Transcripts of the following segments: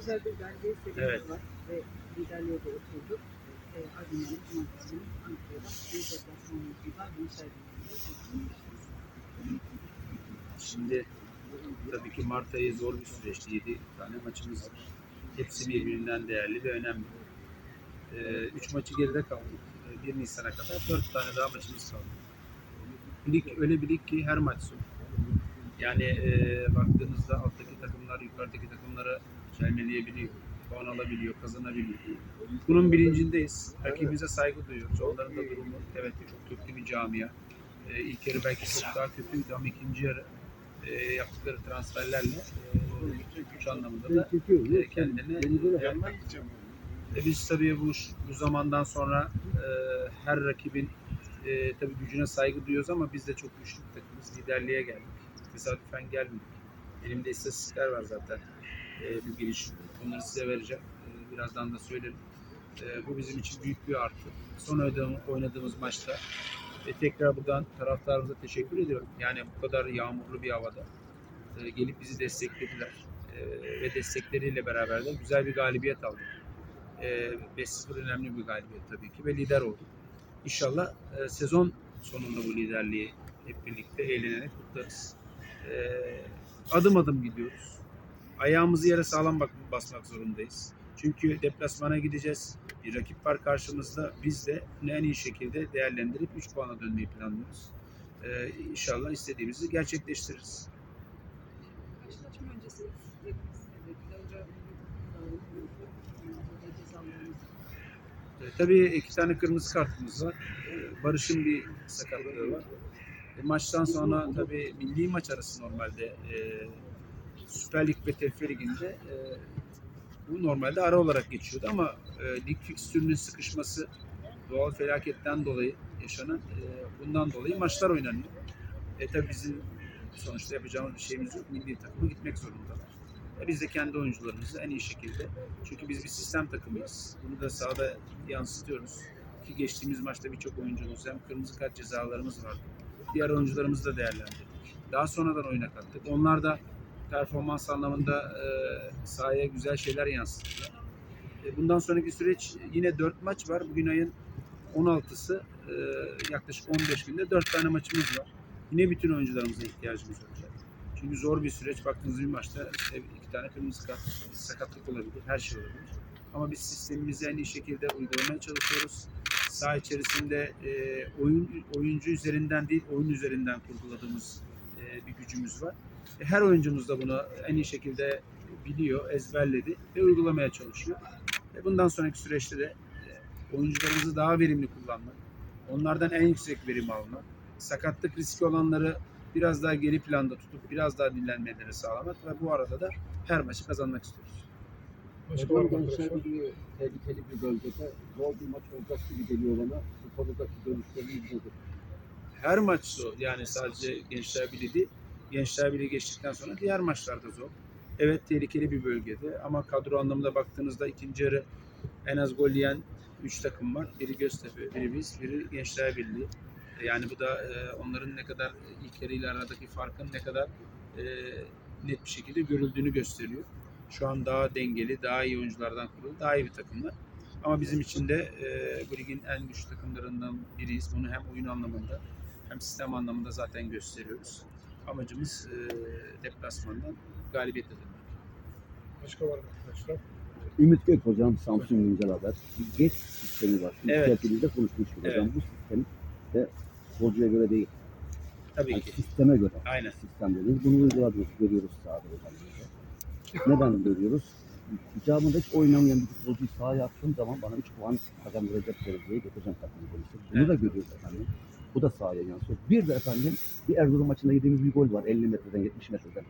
güzel bir belge serisi Evet. var ve liderliğe de oturduk. E, ardından cumartesi günü Ankara'da bir deplasmanımızda Birliği'nde Şimdi tabii ki Mart ayı zor bir süreçti. 7 tane maçımız var. Hepsi birbirinden değerli ve önemli. 3 maçı geride kaldık. Ee, 1 Nisan'a kadar 4 tane daha maçımız kaldı. Lig öyle bir lig ki her maç zor. Yani e, baktığınızda alttaki takımlar yukarıdaki takımlara çelmeleyebiliyor, puan alabiliyor, kazanabiliyor. Bunun bilincindeyiz. Rakibimize saygı duyuyoruz. Onların da durumu evet çok köklü bir camia. E, ilk yarı belki çok daha kötüydü ama ikinci yarı e, yaptıkları transferlerle e, güç anlamında da e, kendini yapmak e biz tabii bu, bu zamandan sonra e, her rakibin e, tabii gücüne saygı duyuyoruz ama biz de çok güçlü bir takımız. Liderliğe geldik. Tesadüfen gelmedik. Elimde istatistikler var zaten. E, bir giriş. Onları size vereceğim. E, birazdan da söylerim. E, bu bizim için büyük bir artı. Son oynadığımız, maçta e, tekrar buradan taraftarımıza teşekkür ediyorum. Yani bu kadar yağmurlu bir havada e, gelip bizi desteklediler. Ve destekleriyle beraber de güzel bir galibiyet aldık. E, 5-0 önemli bir galibiyet tabii ki ve lider olduk. İnşallah sezon sonunda bu liderliği hep birlikte eğlenerek kutlarız. Adım adım gidiyoruz. Ayağımızı yere sağlam basmak zorundayız. Çünkü deplasmana gideceğiz. Bir rakip var karşımızda. Biz de bunu en iyi şekilde değerlendirip 3 puana dönmeyi planlıyoruz. E, inşallah istediğimizi gerçekleştiririz. Karşılaşma öncesi E, tabii iki tane kırmızı kartımız var. E, Barış'ın bir sakatlığı var. E, maçtan sonra tabii milli maç arası normalde e, Süper Lig ve TFF Ligi'nde e, bu normalde ara olarak geçiyordu ama e, lig fikstürünün sıkışması doğal felaketten dolayı yaşanan e, bundan dolayı maçlar oynanıyor. E tabii bizim sonuçta yapacağımız bir şeyimiz yok. Milli takıma gitmek zorundalar. E, biz de kendi oyuncularımızı en iyi şekilde çünkü biz bir sistem takımıyız. Bunu da sahada yansıtıyoruz. Ki geçtiğimiz maçta birçok oyuncumuz hem kırmızı kart cezalarımız vardı. Diğer oyuncularımızı da değerlendirdik. Daha sonradan oyuna kattık. Onlar da performans anlamında e, sahaya güzel şeyler yansıttılar. E, bundan sonraki süreç yine 4 maç var. Bugün ayın 16'sı e, yaklaşık 15 günde 4 tane maçımız var. Yine bütün oyuncularımıza ihtiyacımız olacak. Çünkü zor bir süreç. Baktığınız bir maçta işte iki tane kırmızı kart, sakatlık olabilir, her şey olabilir. Ama biz sistemimizi en iyi şekilde uygulamaya çalışıyoruz. Saha içerisinde e, oyun oyuncu üzerinden değil, oyun üzerinden kurguladığımız e, bir gücümüz var. Her oyuncumuz da bunu en iyi şekilde biliyor, ezberledi ve uygulamaya çalışıyor. E, bundan sonraki süreçte de e, oyuncularımızı daha verimli kullanmak, onlardan en yüksek verim almak, sakatlık riski olanları biraz daha geri planda tutup biraz daha dinlenmeleri sağlamak ve bu arada da her maçı kazanmak istiyoruz. Başka var mı arkadaşlar? bir tehlikeli bir bölgede zor bir maç olacak gibi geliyor bana. Bu konudaki görüşleriniz nedir? Her maç zor. Yani sadece Gençler Birliği değil. Gençler Birliği geçtikten sonra diğer maçlar da zor. Evet tehlikeli bir bölgede ama kadro anlamında baktığınızda ikinci yarı en az gol yiyen 3 takım var. Biri Göztepe, biri biz, biri Gençler Birliği. Yani bu da e, onların ne kadar ilk yarı ile aradaki farkın ne kadar e, net bir şekilde görüldüğünü gösteriyor. Şu an daha dengeli, daha iyi oyunculardan kurulu, daha iyi bir takımlar. Ama bizim için de e, bu ligin en güçlü takımlarından biriyiz. Bunu hem oyun anlamında hem sistem anlamında zaten gösteriyoruz. Amacımız e, deplasmandan galibiyet edilmek. Başka var mı arkadaşlar? Ümit Gök hocam Samsun Güncel Haber. Bir geç sistemi var. Evet. evet. konuşmuştuk hocam. Evet. Bu sistem de futbolcuya göre değil. Tabii Yani ki. sisteme göre. Aynen. Sistem dediğimiz bunu uyguladığımız görüyoruz sahada hocam. Neden görüyoruz? İcabında hiç oynamayan bir futbolcuyu sahaya attığım zaman bana 3 puan kazandıracak dereceye getireceğim takımı demiştim. Bunu da görüyoruz efendim. Bu da sahaya yansıyor. Bir de efendim bir Erzurum maçında yediğimiz bir gol var. 50 metreden 70 metreden.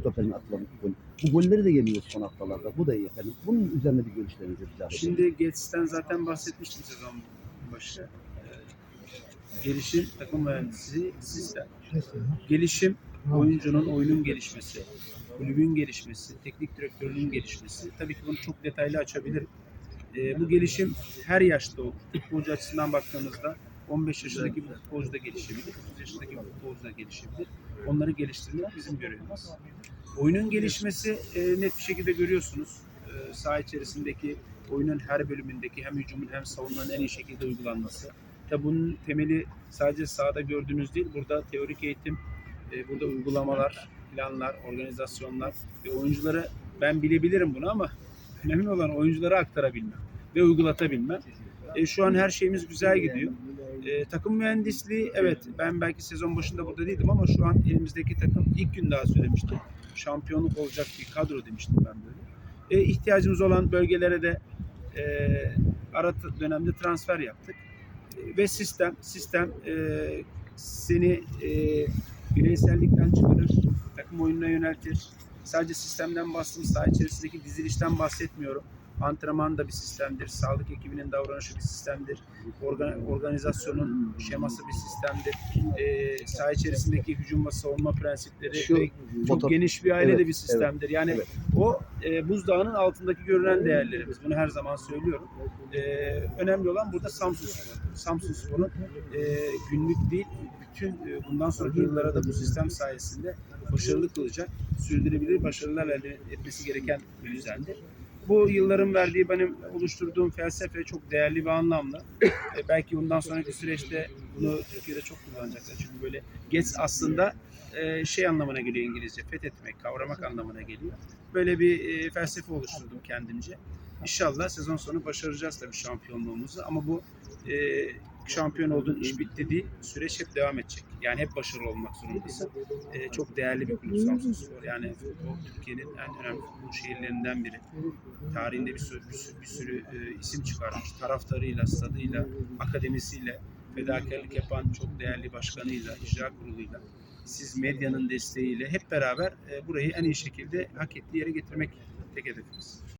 Stoper'in atılan bir gol. Bu golleri de yemiyoruz son haftalarda. Bu da iyi efendim. Bunun üzerine bir görüşlerinizi rica ederim. Şimdi Getsy'den zaten bahsetmiştim sezon başı. Ee, Gelişim, takım mühendisi, sistem. Gelişim, oyuncunun oyunun gelişmesi, kulübün gelişmesi, teknik direktörünün gelişmesi. Tabii ki bunu çok detaylı açabilirim. Ee, bu gelişim her yaşta olur. Futbolcu açısından baktığımızda 15 yaşındaki bir futbolcu da gelişebilir, 30 yaşındaki bir futbolcu da gelişebilir. Onları geliştirmek bizim görevimiz. Oyunun gelişmesi e, net bir şekilde görüyorsunuz. E, saha içerisindeki oyunun her bölümündeki hem hücumun hem savunmanın en iyi şekilde uygulanması. Tabi bunun temeli sadece sahada gördüğünüz değil, burada teorik eğitim, e, burada uygulamalar, planlar, organizasyonlar ve oyuncuları ben bilebilirim bunu ama önemli olan oyunculara aktarabilmem ve uygulatabilmem. E, şu an her şeyimiz güzel gidiyor. E, takım mühendisliği evet ben belki sezon başında burada değildim ama şu an elimizdeki takım ilk gün daha söylemiştim. Şampiyonluk olacak bir kadro demiştim ben böyle. E, ihtiyacımız olan bölgelere de e, ara dönemde transfer yaptık. E, ve sistem sistem e, seni e, bireysellikten çıkarır, takım oyununa yöneltir. Sadece sistemden bahsettim, saha içerisindeki dizilişten bahsetmiyorum. Antrenman da bir sistemdir, sağlık ekibinin davranışı bir sistemdir, Organ, organizasyonun şeması bir sistemdir. E, saha içerisindeki hücum ve savunma prensipleri Şu ve çok motor- geniş bir aile Evet, de bir sistemdir. Yani evet. o e, buzdağının altındaki görünen değerlerimiz. Bunu her zaman söylüyorum. E, önemli olan burada Samsun Spor. Samsun Spor'un e, günlük değil, bütün e, bundan sonraki yıllara da bu sistem sayesinde başarılı kılacak, sürdürülebilir başarılar elde etmesi gereken bir düzendir. Bu yılların verdiği benim oluşturduğum felsefe çok değerli ve anlamlı. E, belki bundan sonraki süreçte bunu Türkiye'de çok kullanacaklar. Çünkü böyle geç aslında e, şey anlamına geliyor İngilizce. Fethetmek, kavramak anlamına geliyor. Böyle bir e, felsefe oluşturdum kendimce. İnşallah sezon sonu başaracağız tabii şampiyonluğumuzu ama bu e, şampiyon olduğun iş bitti değil, süreç hep devam edecek. Yani hep başarılı olmak zorundasın. E, çok değerli bir kulüp Samsunspor. Yani futbol Türkiye'nin en önemli futbol şehirlerinden biri. Tarihinde bir sürü, bir sürü, bir sürü e, isim çıkarmış. Taraftarıyla, stadıyla, akademisiyle, fedakarlık yapan çok değerli başkanıyla, icra kuruluyla, siz medyanın desteğiyle hep beraber e, burayı en iyi şekilde hak ettiği yere getirmek tek hedefimiz.